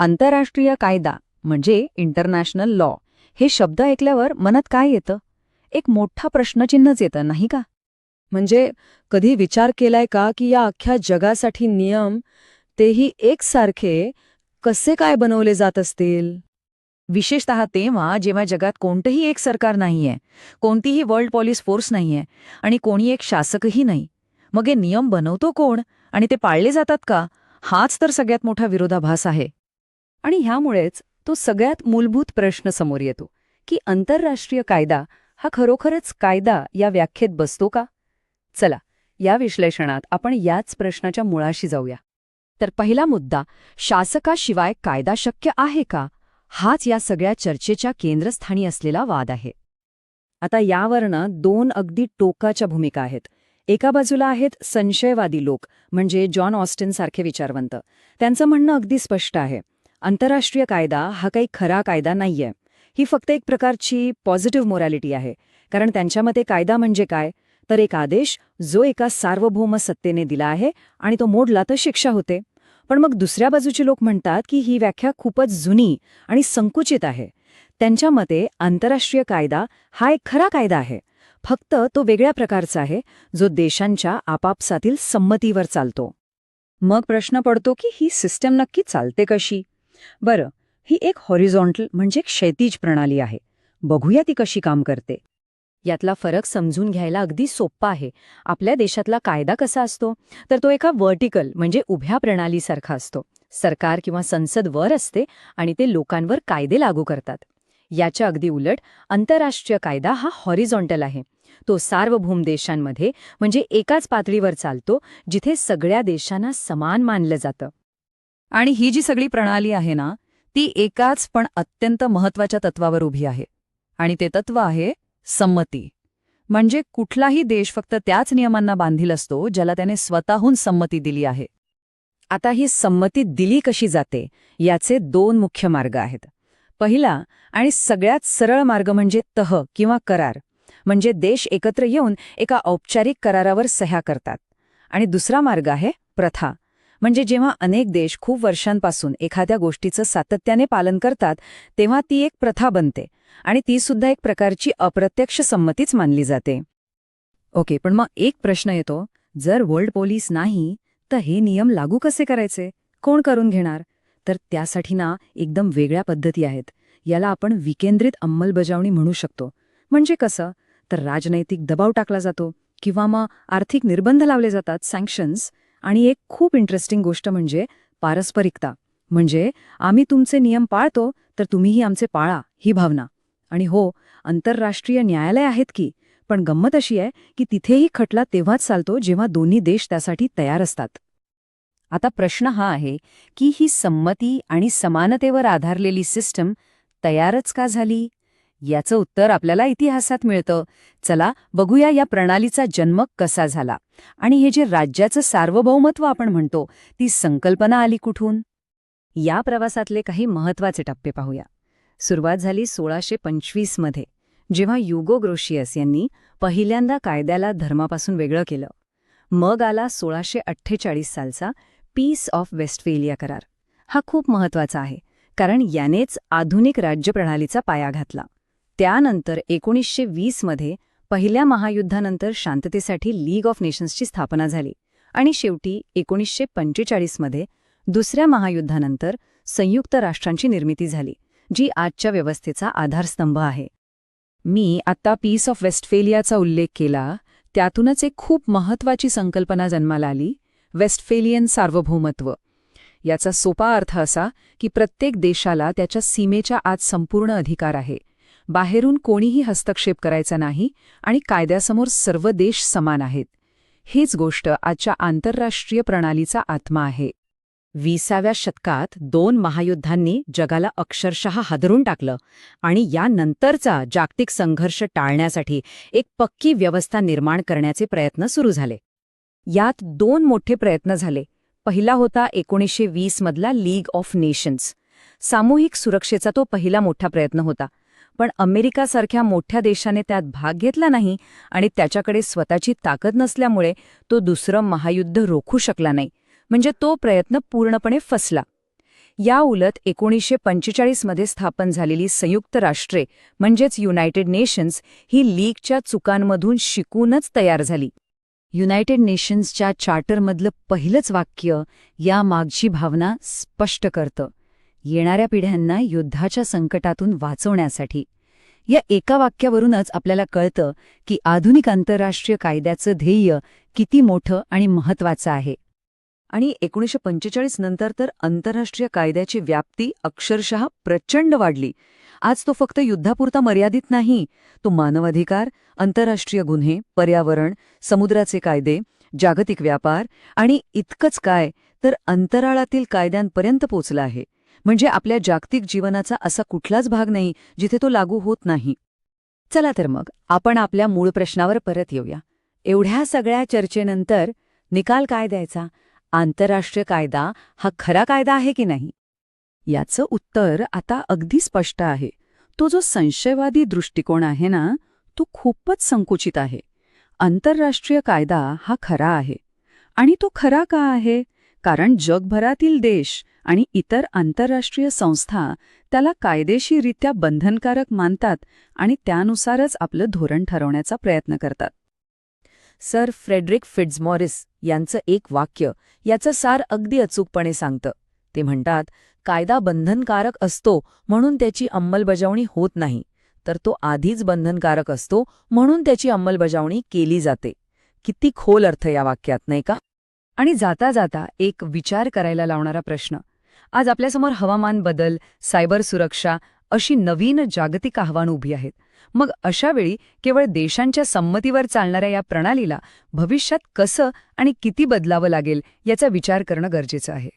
आंतरराष्ट्रीय कायदा म्हणजे इंटरनॅशनल लॉ हे शब्द ऐकल्यावर मनात काय येतं? एक मोठा प्रश्नचिन्हच येतं नाही का? म्हणजे कधी विचार केलाय का की या अख्ख्या जगासाठी नियम तेही एकसारखे कसे काय बनवले जात असतील? विशेषतः तेव्हा जेव्हा जगात कोणतंही एक सरकार नाहीये कोणतीही वर्ल्ड पॉलिस फोर्स नाहीये आणि कोणी एक शासकही नाही मग हे नियम बनवतो कोण? आणि ते पाळले जातात का? हाच तर सगळ्यात मोठा विरोधाभास आहे. आणि ह्यामुळेच तो सगळ्यात मूलभूत प्रश्न समोर येतो की आंतरराष्ट्रीय कायदा हा खरोखरच कायदा या व्याख्येत बसतो का? चला या विश्लेषणात आपण याच प्रश्नाच्या मुळाशी जाऊया. तर पहिला मुद्दा शासकाशिवाय कायदा शक्य आहे का? हाच या सगळ्या चर्चेच्या केंद्रस्थानी असलेला वाद आहे. आता यावरनं दोन अगदी टोकाच्या भूमिका आहेत. एका बाजूला आहेत संशयवादी लोक म्हणजे जॉन ऑस्टिन सारखे विचारवंत. त्यांचं म्हणणं अगदी स्पष्ट आहे. आंतरराष्ट्रीय कायदा हा काही खरा कायदा नाहीये. ही फक्त एक प्रकारची पॉझिटिव्ह मोरॅलिटी आहे. कारण त्यांच्या मते कायदा म्हणजे काय? तर एक आदेश जो एका सार्वभौम सत्तेने दिला आहे आणि तो मोडला तर शिक्षा होते. पण मग दुसऱ्या बाजूचे लोक म्हणतात की ही व्याख्या खूपच जुनी आणि संकुचित आहे. त्यांच्या मते आंतरराष्ट्रीय कायदा हा एक खरा कायदा आहे. फक्त तो वेगळ्या प्रकारचा आहे जो देशांच्या आपापसातील संमतीवर चालतो. मग प्रश्न पडतो की ही सिस्टम नक्की चालते कशी? बरं ही एक हॉरिझॉन्टल म्हणजे क्षैतिज प्रणाली आहे. बघूया ती कशी काम करते. यातला फरक समजून घ्यायला अगदी सोप्पा आहे. आपल्या देशातला कायदा कसा असतो? तर तो एका व्हर्टिकल म्हणजे उभ्या प्रणालीसारखा असतो. सरकार किंवा संसद वर असते आणि ते लोकांवर कायदे लागू करतात. याच्या अगदी उलट आंतरराष्ट्रीय कायदा हा हॉरिझॉन्टल आहे. तो सार्वभौम देशांमध्ये म्हणजे एकाच पातळीवर चालतो जिथे सगळ्या देशांना समान मानलं जातं. आणि ही जी सगळी प्रणाली आहे ना ती एकाच पण अत्यंत महत्त्वाच्या तत्वावर उभी आहे. आणि ते तत्व आहे संमती. म्हणजे कुठलाही देश फक्त त्याच नियमांना बांधील असतो ज्याला त्याने स्वतःहून संमती दिली आहे. आता ही संमती दिली कशी जाते याचे दोन मुख्य मार्ग आहेत. पहिला आणि सगळ्यात सरळ मार्ग म्हणजे तह किंवा करार. म्हणजे देश एकत्र येऊन एका औपचारिक करारावर सह्या करतात. आणि दुसरा मार्ग आहे प्रथा. म्हणजे जेव्हा अनेक देश खूप वर्षांपासून एखाद्या गोष्टीचं सातत्याने पालन करतात तेव्हा ती एक प्रथा बनते आणि ती सुद्धा एक प्रकारची अप्रत्यक्ष संमतीच मानली जाते. ओके पण मग एक प्रश्न येतो. जर वर्ल्ड पोलीस नाही तर हे नियम लागू कसे करायचे? कोण करून घेणार? तर त्यासाठी ना एकदम वेगळ्या पद्धती आहेत. याला आपण विकेंद्रित अंमलबजावणी म्हणू शकतो. म्हणजे कसं? तर राजनैतिक दबाव टाकला जातो किंवा मग आर्थिक निर्बंध लावले जातात सँक्शन्स आणि एक खूप इंटरेस्टिंग गोष्ट म्हणजे पारस्परिकता. म्हणजे आम्ही तुमचे नियम पाळतो तर तुम्हीही आमचे पाळा ही भावना. आणि हो आंतरराष्ट्रीय न्यायालय आहेत की पण गंमत अशी आहे की तिथेही खटला तेव्हाच चालतो जेव्हा दोन्ही देश त्यासाठी तयार असतात. आता प्रश्न हा आहे की ही संमती आणि समानतेवर आधारलेली सिस्टम तयारच का झाली? याचं उत्तर आपल्याला इतिहासात मिळतं. चला बघूया या प्रणालीचा जन्म कसा झाला. आणि हे जे राज्याचं सार्वभौमत्व आपण म्हणतो ती संकल्पना आली कुठून? या प्रवासातले काही महत्त्वाचे टप्पे पाहूया. सुरुवात झाली सोळाशे पंचवीसमध्ये जेव्हा युगो ग्रोशियस यांनी पहिल्यांदा कायद्याला धर्मापासून वेगळं केलं. मग आला सोळाशे अठ्ठेचाळीस सालचा पीस ऑफ वेस्टफेलिया करार. हा खूप महत्त्वाचा आहे कारण यानेच आधुनिक राज्यप्रणालीचा पाया घातला. त्यानंतर एकोणीसशे वीसमध्ये पहिल्या महायुद्धानंतर शांततेसाठी लीग ऑफ नेशन्सची स्थापना झाली आणि शेवटी एकोणीसशे पंचेचाळीसमध्ये दुसऱ्या महायुद्धानंतर संयुक्त राष्ट्रांची निर्मिती झाली जी आजच्या व्यवस्थेचा आधारस्तंभ आहे. मी आत्ता पीस ऑफ वेस्टफेलियाचा उल्लेख केला त्यातूनच एक खूप महत्वाची संकल्पना जन्माला आली वेस्टफेलियन सार्वभौमत्व. याचा सोपा अर्थ असा की प्रत्येक देशाला त्याच्या सीमेच्या आत संपूर्ण अधिकार आहे. बाहेरून कोणीही हस्तक्षेप करायचा नाही आणि कायद्यासमोर सर्व देश समान आहेत. हीच गोष्ट आजच्या आंतरराष्ट्रीय प्रणालीचा आत्मा आहे. विसाव्या शतकात दोन महायुद्धांनी जगाला अक्षरशः हादरून टाकलं आणि यानंतरचा जागतिक संघर्ष टाळण्यासाठी एक पक्की व्यवस्था निर्माण करण्याचे प्रयत्न सुरू झाले. यात दोन मोठे प्रयत्न झाले. पहिला होता एकोणीसशे वीसमधला लीग ऑफ नेशन्स सामूहिक सुरक्षेचा तो पहिला मोठा प्रयत्न होता. पण अमेरिकासारख्या मोठ्या देशाने त्यात भाग घेतला नाही आणि त्याच्याकडे स्वतःची ताकद नसल्यामुळे तो दुसरं महायुद्ध रोखू शकला नाही. म्हणजे तो प्रयत्न पूर्णपणे फसला. या उलट एकोणीसशे पंचेचाळीसमध्ये स्थापन झालेली संयुक्त राष्ट्रे म्हणजेच युनायटेड नेशन्स ही लीगच्या चुकांमधून शिकूनच तयार झाली. युनायटेड नेशन्सच्या चार्टरमधलं पहिलंच वाक्य या मागची भावना स्पष्ट करतं. येणाऱ्या पिढ्यांना युद्धाच्या संकटातून वाचवण्यासाठी. या एका वाक्यावरूनच आपल्याला कळतं की आधुनिक आंतरराष्ट्रीय कायद्याचं ध्येय किती मोठं आणि महत्वाचं आहे. आणि एकोणीसशे पंचेचाळीस नंतर तर आंतरराष्ट्रीय कायद्याची व्याप्ती अक्षरशः प्रचंड वाढली. आज तो फक्त युद्धापुरता मर्यादित नाही तो मानवाधिकार आंतरराष्ट्रीय गुन्हे पर्यावरण समुद्राचे कायदे जागतिक व्यापार आणि इतकंच काय तर अंतराळातील कायद्यांपर्यंत पोचला आहे. म्हणजे आपल्या जागतिक जीवनाचा असा कुठलाच भाग नाही जिथे तो लागू होत नाही. चला तर मग आपण आपल्या मूळ प्रश्नावर परत येऊया. एवढ्या सगळ्या चर्चेनंतर निकाल काय द्यायचा? आंतरराष्ट्रीय कायदा हा खरा कायदा आहे की नाही? याचं उत्तर आता अगदी स्पष्ट आहे. तो जो संशयवादी दृष्टिकोन आहे ना तो खूपच संकुचित आहे. आंतरराष्ट्रीय कायदा हा खरा आहे. आणि तो खरा का आहे? कारण जगभरातील देश आणि इतर आंतरराष्ट्रीय संस्था त्याला कायदेशीररित्या बंधनकारक मानतात आणि त्यानुसारच आपलं धोरण ठरवण्याचा प्रयत्न करतात. सर फ्रेडरिक फिट्झमॉरिस यांचं एक वाक्य याचं सार अगदी अचूकपणे सांगतं. ते म्हणतात कायदा बंधनकारक असतो म्हणून त्याची अंमलबजावणी होत नाही तर तो आधीच बंधनकारक असतो म्हणून त्याची अंमलबजावणी केली जाते. किती खोल अर्थ या वाक्यात नाही का? आणि जाता जाता एक विचार करायला लावणारा प्रश्न आज आपल्यासमोर हवामान बदल सायबर सुरक्षा अशी नवीन जागतिक आव्हानं उभी आहेत. मग अशावेळी केवळ देशांच्या संमतीवर चालणाऱ्या या प्रणालीला भविष्यात कसं आणि किती बदलावं लागेल याचा विचार करणं गरजेचं आहे.